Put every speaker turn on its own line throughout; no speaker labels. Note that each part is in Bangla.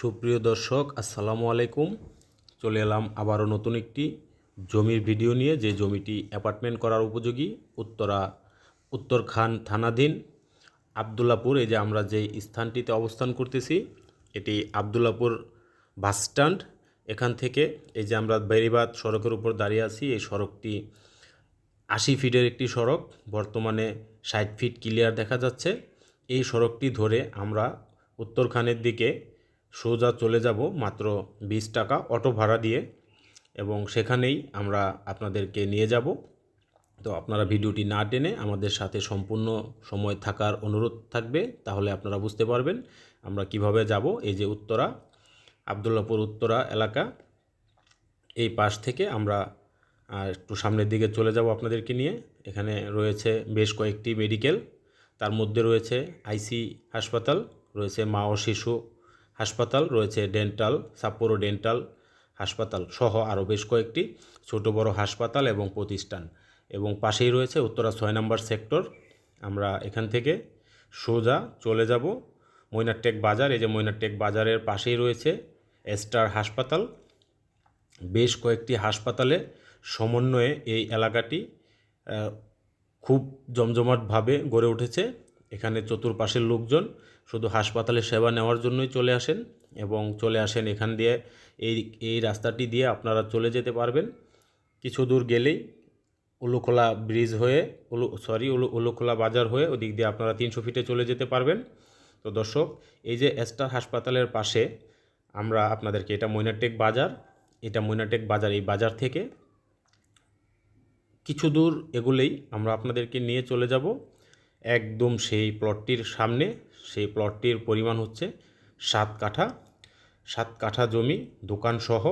সুপ্রিয় দর্শক, আসসালামু আলাইকুম। চলে এলাম আবারও নতুন একটি জমির ভিডিও নিয়ে, যে জমিটি অ্যাপার্টমেন্ট করার উপযোগী উত্তরা উত্তর খান থানাধীন আবদুল্লাপুর, এই যে আমরা যে স্থানটিতে অবস্থান করতেছি, এটি আবদুল্লাপুর বাস স্ট্যান্ড। এখান থেকে এই যে আমরা বেরিবাদ সড়কের উপর দাঁড়িয়ে আছি, এই সড়কটি আশি ফিটের একটি সড়ক, বর্তমানে ষাট ফিট ক্লিয়ার দেখা যাচ্ছে। এই সড়কটি ধরে আমরা উত্তরখানের দিকে সোজা চলে যাব মাত্র বিশ টাকা অটো ভাড়া দিয়ে এবং সেখানেই আমরা আপনাদেরকে নিয়ে যাব। তো আপনারা ভিডিওটি না টেনে আমাদের সাথে সম্পূর্ণ সময় থাকার অনুরোধ থাকবে, তাহলে আপনারা বুঝতে পারবেন আমরা কীভাবে যাব। এই যে উত্তরা, আবদুল্লাপুর উত্তরা এলাকা, এই পাশ থেকে আমরা একটু সামনের দিকে চলে যাব আপনাদেরকে নিয়ে। এখানে রয়েছে বেশ কয়েকটি মেডিকেল, তার মধ্যে রয়েছে আইসি হাসপাতাল, রয়েছে মা ও শিশু হাসপাতাল রয়েছে ডেন্টাল, সাপ্পোরো ডেন্টাল হাসপাতাল সহ আরও বেশ কয়েকটি ছোট বড় হাসপাতাল এবং প্রতিষ্ঠান। এবং পাশেই রয়েছে উত্তরা ছয় নম্বর সেক্টর। আমরা এখান থেকে সোজা চলে যাব মৈনারটেক বাজার। এই যে মৈনারটেক বাজারের পাশেই রয়েছে স্টার হাসপাতাল। বেশ কয়েকটি হাসপাতালে সমন্বয়ে এই এলাকাটি খুব জমজমাটভাবে গড়ে উঠেছে। এখানে চতুর্পাশের লোকজন শুধু হাসপাতালে সেবা নেওয়ার জন্যই চলে আসেন এবং চলে আসেন এখান দিয়ে এই এই রাস্তাটি দিয়ে আপনারা চলে যেতে পারবেন। কিছু দূর গেলেই উলুখোলা ব্রিজ হয়ে, উলু সরি উলু, উলুখোলা বাজার হয়ে ওদিক দিয়ে আপনারা তিনশো ফিটে চলে যেতে পারবেন। তো দর্শক, এই যে এস্টার হাসপাতালের পাশে আমরা আপনাদেরকে, এটা মৈনাটেক বাজার, এটা মৈনাটেক বাজার, এই বাজার থেকে কিছু দূর এগুলেই আমরা আপনাদেরকে নিয়ে চলে যাব। একদম সেই প্লটটির সামনে, সেই প্লটটির পরিমাণ হচ্ছে সাত কাঠা। সাত কাঠা জমি দোকানসহ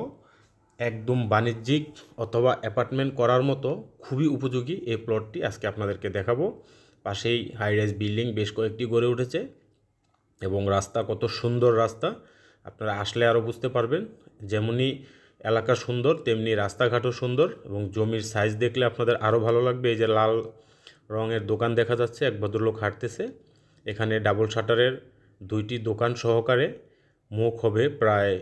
একদম বাণিজ্যিক অথবা অ্যাপার্টমেন্ট করার মতো খুবই উপযোগী এই প্লটটি আজকে আপনাদেরকে দেখাবো। পাশেই হাই রাইজ বিল্ডিং বেশ কয়েকটি গড়ে উঠেছে এবং রাস্তা কত সুন্দর রাস্তা, আপনারা আসলে আরও বুঝতে পারবেন। যেমনই এলাকা সুন্দর, তেমনি রাস্তাঘাটও সুন্দর এবং জমির সাইজ দেখলে আপনাদের আরও ভালো লাগবে। এই যে লাল রঙের দোকান দেখা যাচ্ছে, এক ভদ্রলোক হাঁটতেছে। এখানে ডাবল শাটারের দুইটি দোকান সহকারে মুখ হবে প্রায়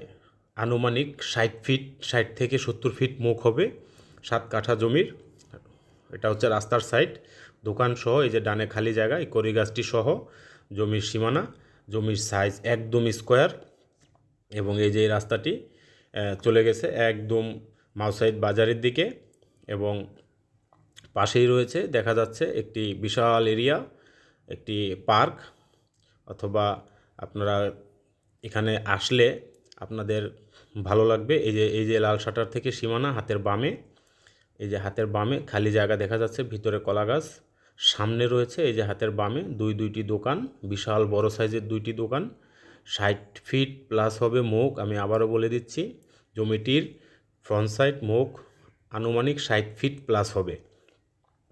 আনুমানিক ষাট ফিট, ষাট থেকে সত্তর ফিট মুখ হবে, সাত কাঠা জমির। এটা হচ্ছে রাস্তার সাইড। দোকান সহ, এই যে ডানে খালি জায়গা, এই করি গাছটি সহ, জমির সীমানা, জমির সাইজ একদম স্কোয়ার এবং এই যে রাস্তাটি চলে গেছে একদম মাউসাইদ বাজারের দিকে এবং পাশেই রয়েছে, দেখা যাচ্ছে একটি বিশাল এরিয়া, একটি পার্ক, অথবা আপনারা এখানে আসলে আপনাদের ভালো লাগবে। এই যে এই যে লাল শাটার থেকে সীমানা হাতের বামে, এই যে হাতের বামে খালি জায়গা দেখা যাচ্ছে, ভিতরে কলা গাছ, সামনে রয়েছে এই যে হাতের বামে দুই, দুইটি দোকান, বিশাল বড় সাইজের দুইটি দোকান, ষাট ফিট প্লাস হবে মুখ, আমি আবারও বলে দিচ্ছি, জমিটির ফ্রন্ট সাইড মুখ আনুমানিক ষাট ফিট প্লাস হবে।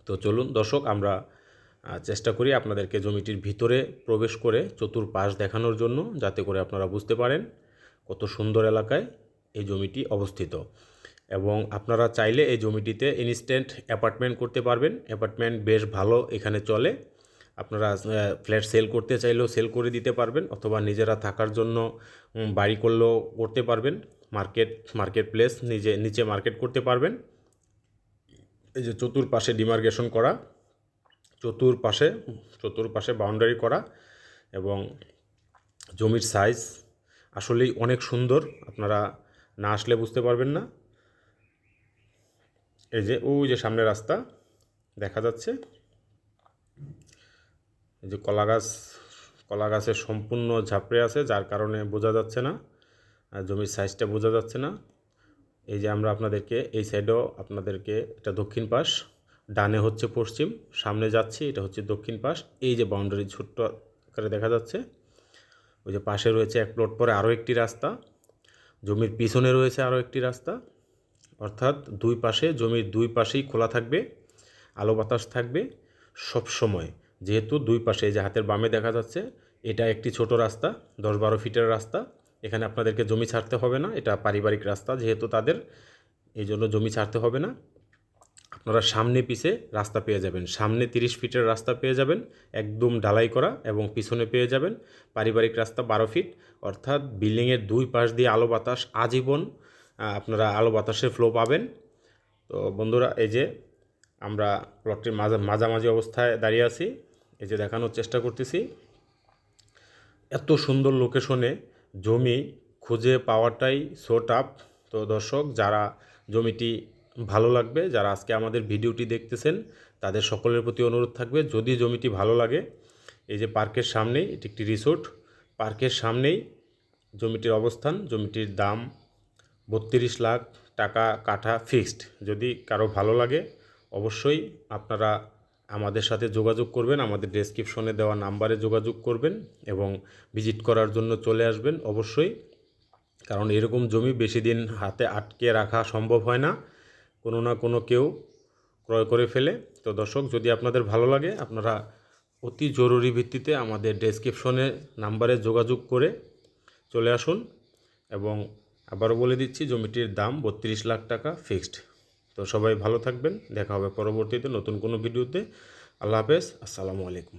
তো চলুন দর্শক, আমরা চেষ্টা করি আপনাদেরকে জমিটির ভিতরে প্রবেশ করে চতুর্পাশ দেখানোর জন্য, যাতে করে আপনারা বুঝতে পারেন কত সুন্দর এলাকায় এই জমিটি অবস্থিত। এবং আপনারা চাইলে এই জমিটিতে ইনস্ট্যান্ট অ্যাপার্টমেন্ট করতে পারবেন। অ্যাপার্টমেন্ট বেশ ভালো এখানে চলে। আপনারা ফ্ল্যাট সেল করতে চাইলেও সেল করে দিতে পারবেন অথবা নিজেরা থাকার জন্য বাড়ি করলেও করতে পারবেন। মার্কেট মার্কেট প্লেস নিজে, নিচে মার্কেট করতে পারবেন। এই যে চতুর্পাশে ডিমার্গেশন করা, চতুর্পাশে চতুর্পাশে বাউন্ডারি করা এবং জমির সাইজ আসলেই অনেক সুন্দর, আপনারা না আসলে বুঝতে পারবেন না। এই যে, ওই যে সামনে রাস্তা দেখা যাচ্ছে। এই যে কলা গাছ, কলা গাছের সম্পূর্ণ ঝাপড়ে আছে, যার কারণে বোঝা যাচ্ছে না জমির সাইজটা বোঝা যাচ্ছে না। এই যে আমরা আপনাদেরকে, এই সাইডেও আপনাদেরকে এটা দক্ষিণ পাশ, ডানে হচ্ছে পশ্চিম, সামনে যাচ্ছি, এটা হচ্ছে দক্ষিণ পাশ, এই যে বাউন্ডারি ছোট্ট আকারে দেখা যাচ্ছে, ওই যে পাশে রয়েছে এক প্লট পরে আরও একটি রাস্তা, জমির পিছনে রয়েছে আরও একটি রাস্তা, অর্থাৎ দুই পাশে, জমির দুই পাশেই খোলা থাকবে, আলো বাতাস থাকবে সব সময়, যেহেতু দুই পাশে যে হাতের বামে দেখা যাচ্ছে, এটা একটি ছোট রাস্তা, দশ বারো ফিটের রাস্তা এখানে আপনাদেরকে জমি ছাড়তে হবে না, এটা পারিবারিক রাস্তা যেহেতু তাদের, এই জন্য জমি ছাড়তে হবে না। আপনারা সামনে পিছে রাস্তা পেয়ে যাবেন, সামনে তিরিশ ফিটের রাস্তা পেয়ে যাবেন, একদম ঢালাই করা এবং পিছনে পেয়ে যাবেন। পারিবারিক রাস্তা বারো ফিট, অর্থাৎ বিল্ডিংয়ের দুই পাশ দিয়ে আলো বাতাস আজীবন আপনারা আলো বাতাসের ফ্লো পাবেন। তো বন্ধুরা, এই যে আমরা প্লটটির মাঝা, মাঝামাঝি অবস্থায় দাঁড়িয়ে আছি, এই যে দেখানোর চেষ্টা করতেছি। এত সুন্দর লোকেশনে জমি খুঁজে পাওয়াটাই সো টাফ তো দর্শক, যারা জমিটি ভালো লাগবে, যারা আজকে আমাদের ভিডিওটি দেখতেছেন, তাদের সকলের প্রতি অনুরোধ থাকবে, যদি জমিটি ভালো লাগে, এই যে পার্কের সামনেই, এটি একটি রিসোর্ট পার্কের সামনেই জমিটির অবস্থান, জমিটির দাম বত্রিশ লাখ টাকা কাঠা ফিক্সড যদি কারও ভালো লাগে, অবশ্যই আপনারা আমাদের সাথে যোগাযোগ করবেন, আমাদের ডেসক্রিপশনে দেওয়া নাম্বারে যোগাযোগ করবেন এবং ভিজিট করার জন্য চলে আসবেন অবশ্যই। কারণ এরকম জমি বেশি দিন হাতে আটকে রাখা সম্ভব হয় না, কোনো না কোনো কেউ ক্রয় করে ফেলে। তো দর্শক, যদি আপনাদের ভালো লাগে, আপনারা অতি জরুরি ভিত্তিতে আমাদের ডেসক্রিপশনে নাম্বারে যোগাযোগ করে চলে আসুন। এবং আবারও বলে দিচ্ছি, জমিটির দাম বত্রিশ লাখ টাকা ফিক্সড তো সবাই ভালো থাকবেন দেখা হবে পরবর্তীতে নতুন কোনো ভিডিওতে। আল্লাহ হাফেজ আসসালামু আলাইকুম।